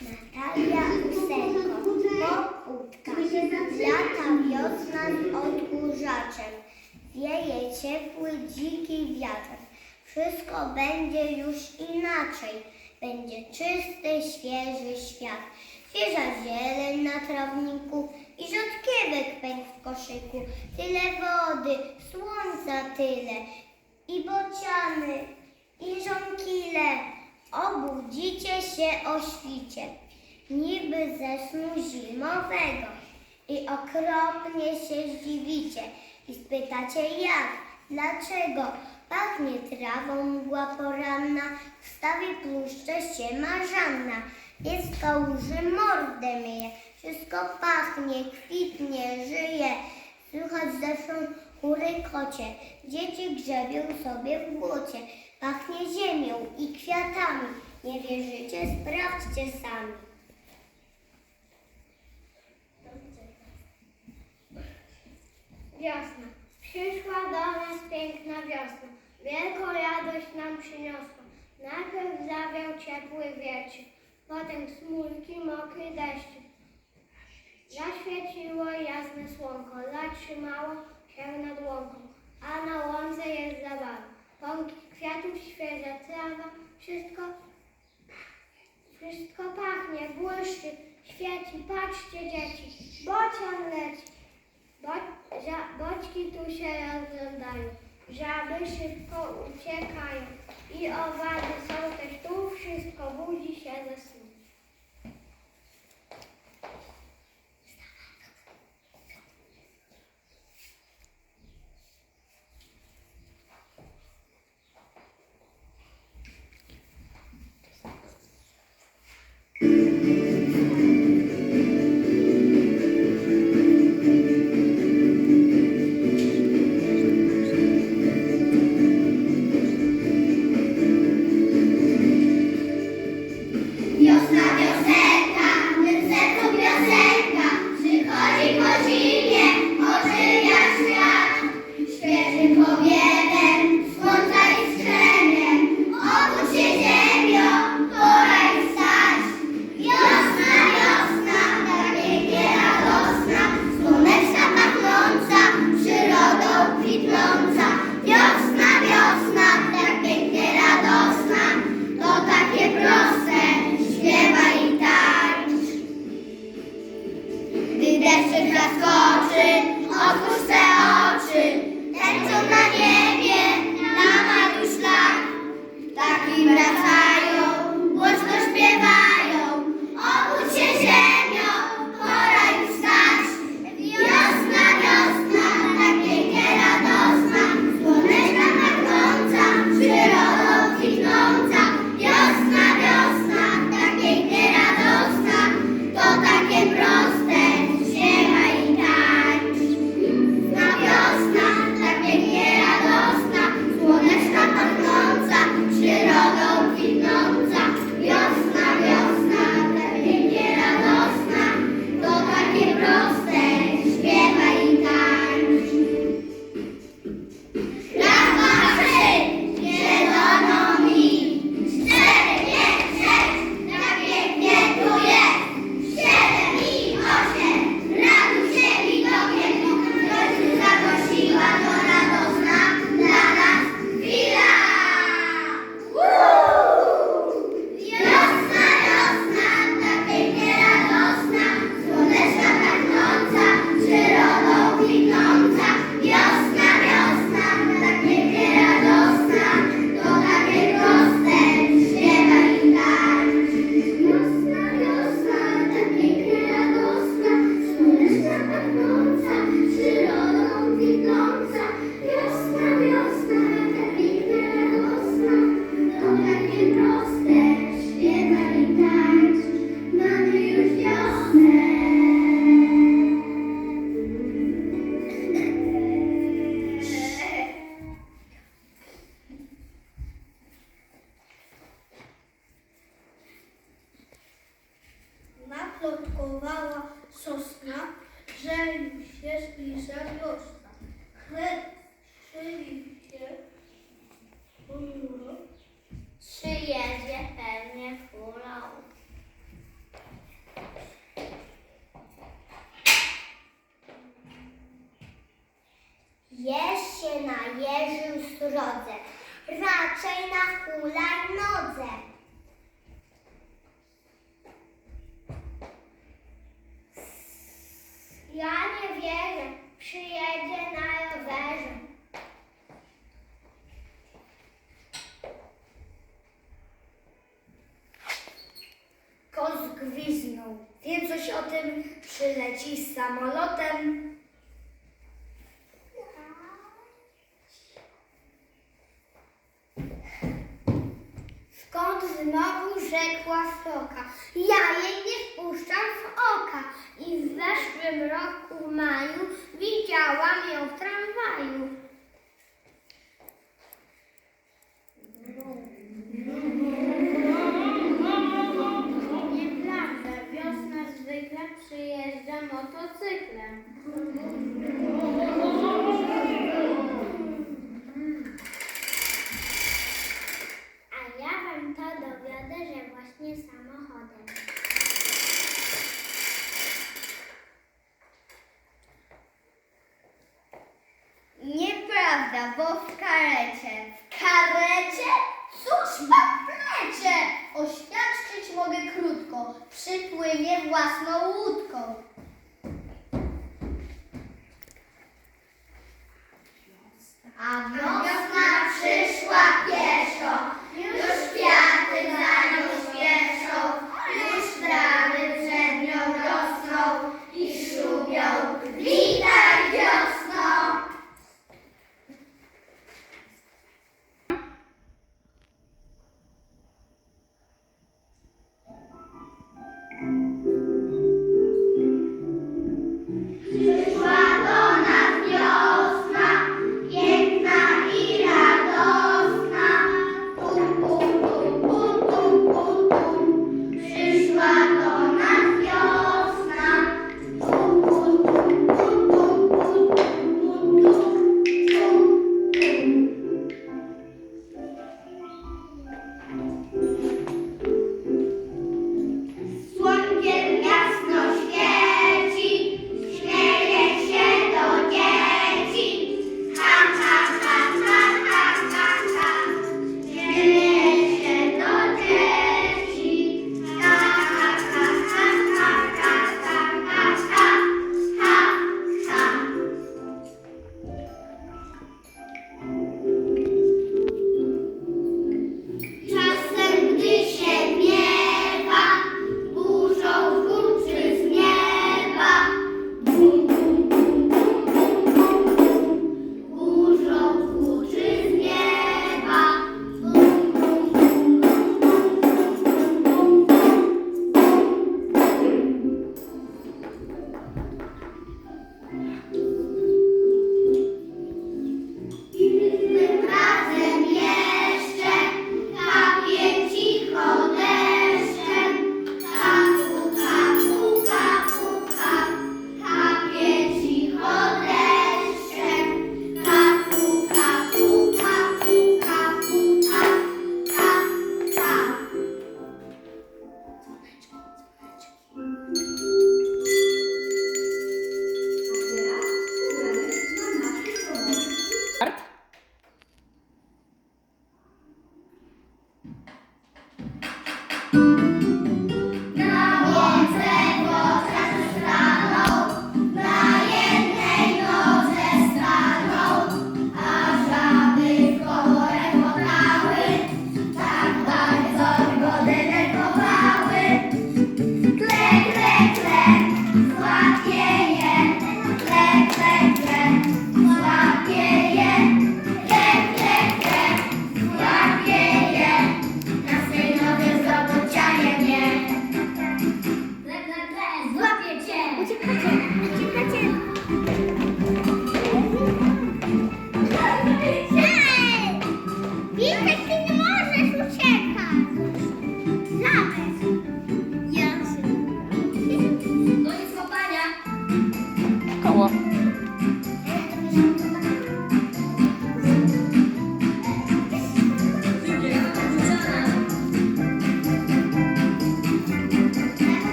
Talia ósemko, pochódka, lata wiosna z odkurzaczem, wieje ciepły, dziki wiatr. Wszystko będzie już inaczej, będzie czysty, świeży świat. Świeża zieleń na trawniku i rzodkiewek pęk w koszyku. Tyle wody, słońca tyle i bociany, i żonkile. Obudzicie się o świcie, niby ze snu zimowego i okropnie się zdziwicie i spytacie jak, dlaczego? Pachnie trawą mgła poranna, w stawie pluszcze się marzanna, jest kałuży mordę myje, wszystko pachnie, kwitnie, żyje, słychać zewsząd kury kocie, dzieci grzebią sobie w błocie, pachnie ziemią i kwiatami, nie wierzycie, sprawdźcie sami. Wiosna. Przyszła do nas piękna wiosna. Wielką radość nam przyniosła. Najpierw zawiał ciepły wietrzyk, potem smulki, mokry deszczyk. Zaświeciło jasne słonko, zatrzymało się nad łąką, a na łące jest zabawa. Pąki kwiatów, świeża trawa, wszystko, wszystko pachnie, błyszczy, świeci. Patrzcie dzieci, bocian leci. Bo, boczki tu się rozglądają, żaby szybko uciekają i owady są też tu, wszystko budzi się ze snu. Tym, z samolotem. Skąd znowu rzekła sroka? Ja jej nie wpuszczam w oka. I w zeszłym roku w maju widziałam ją w tramwaju. radarze właśnie samochodem. Nieprawda, bo w karecie. W karecie? Cóż pan plecie? Oświadczyć mogę krótko. Przypływie własną łódką. A